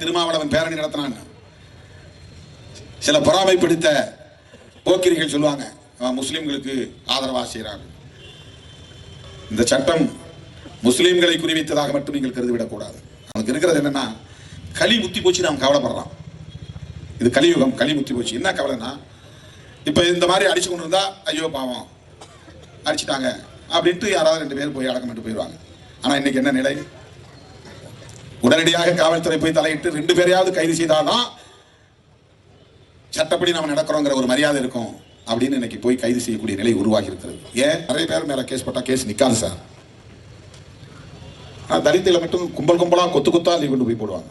திருமாவளவன் பேரணி நடத்தினான் சில பொறாமை பிடித்த போக்கிரிகள் சொல்லுவாங்க முஸ்லீம்களுக்கு முஸ்லிம்களுக்கு ஆதரவாக இந்த சட்டம் முஸ்லீம்களை குறிவைத்ததாக மட்டும் நீங்கள் கருதிவிடக்கூடாது. அவனுக்கு இருக்கிறது என்னன்னா களி முத்தி போச்சு அவன் கவலைப்படுறான். இது கலியுகம் களி முத்தி போச்சு. என்ன கவலைன்னா இப்போ இந்த மாதிரி அடிச்சு கொண்டு இருந்தா ஐயோ பாவம் அடிச்சிட்டாங்க அப்படின்ட்டு யாராவது ரெண்டு பேர் போய் அடக்கம் பண்ணிட்டு போயிடுவாங்க. ஆனால் இன்னைக்கு என்ன நிலை? உடனடியாக காவல்துறை போய் தலையிட்டு ரெண்டு பேரையாவது கைது செய்தாதான் சட்டப்படி நம்ம நடக்கிறோங்கிற ஒரு மரியாதை இருக்கும் அப்படின்னு இன்னைக்கு போய் கைது செய்யக்கூடிய நிலை உருவாகி இருக்கிறது ஏன்? நிறைய பேர் மேல கேஸ் போட்டா கேஸ் நிக்காது சார். ஆனா மட்டும் கும்பல் கும்பலா கொத்து கொத்தா லீவ் கொண்டு போய் போடுவாங்க.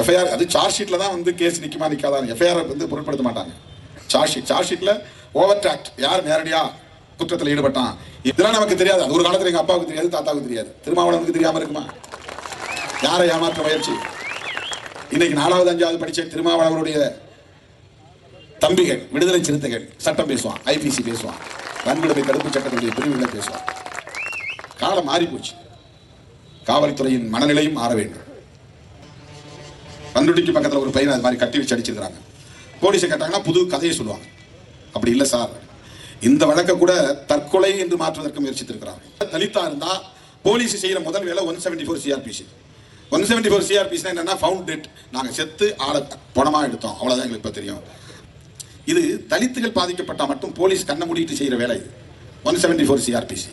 எஃப்ஐஆர் அது சார்ஜ் ஷீட்ல தான் வந்து கேஸ் நிக்குமா நிக்காதா எஃப்ஐஆர் வந்து பொருட்படுத்த மாட்டாங்க. சார்ஜ் ஷீட் சார்ஜ் ஷீட்ல ஓவர் டிராக்ட் யார் நேரடியா குற்றத்தில் ஈடுபட்டான்? இதெல்லாம் நமக்கு தெரியாது. அது ஒரு காலத்தில் எங்கள் அப்பாவுக்கு தெரியாது தாத்தாவுக்கு தெரியாது. திருமாவளவனுக்கு தெரியாமல் இருக்குமா? யாரை ஏமாற்ற முயற்சி? இன்னைக்கு நாலாவது அஞ்சாவது படிச்ச திருமாவளவருடைய தம்பிகள் விடுதலை சிறுத்தைகள் சட்டம் பேசுவான் ஐபிசி பேசுவான். வன்கொடுமை தடுப்பு சட்டத்துடைய பிரிவுகளை பேசுவான் காலம் மாறிப்போச்சு. காவல்துறையின் மனநிலையும் மாற வேண்டும். பண்ருட்டிக்கு பக்கத்தில் ஒரு பையன் அது மாதிரி கட்டி வச்சு அடிச்சிருக்கிறாங்க. போலீஸை கேட்டாங்கன்னா புது கதையை சொல்லுவாங்க. அப்படி இல்லை சார். இந்த வழக்கை கூட தற்கொலை என்று மாற்றுவதற்கு முயற்சித்திருக்கிறாங்க தலித்தா இருந்தால் போலீஸ் செய்கிற முதல் வேலை one seventy four CrPC one seventy four CrPC என்னன்னா ஃபவுண்ட் டெட் நாங்கள் செத்து ஆளை பணமாக எடுத்தோம். அவ்வளோதான் எங்களுக்கு இப்போ தெரியும். இது தலித்துகள் பாதிக்கப்பட்டால் மட்டும் போலீஸ் கண்ணை மூடிட்டு செய்கிற வேலை இது. One seventy four CrPC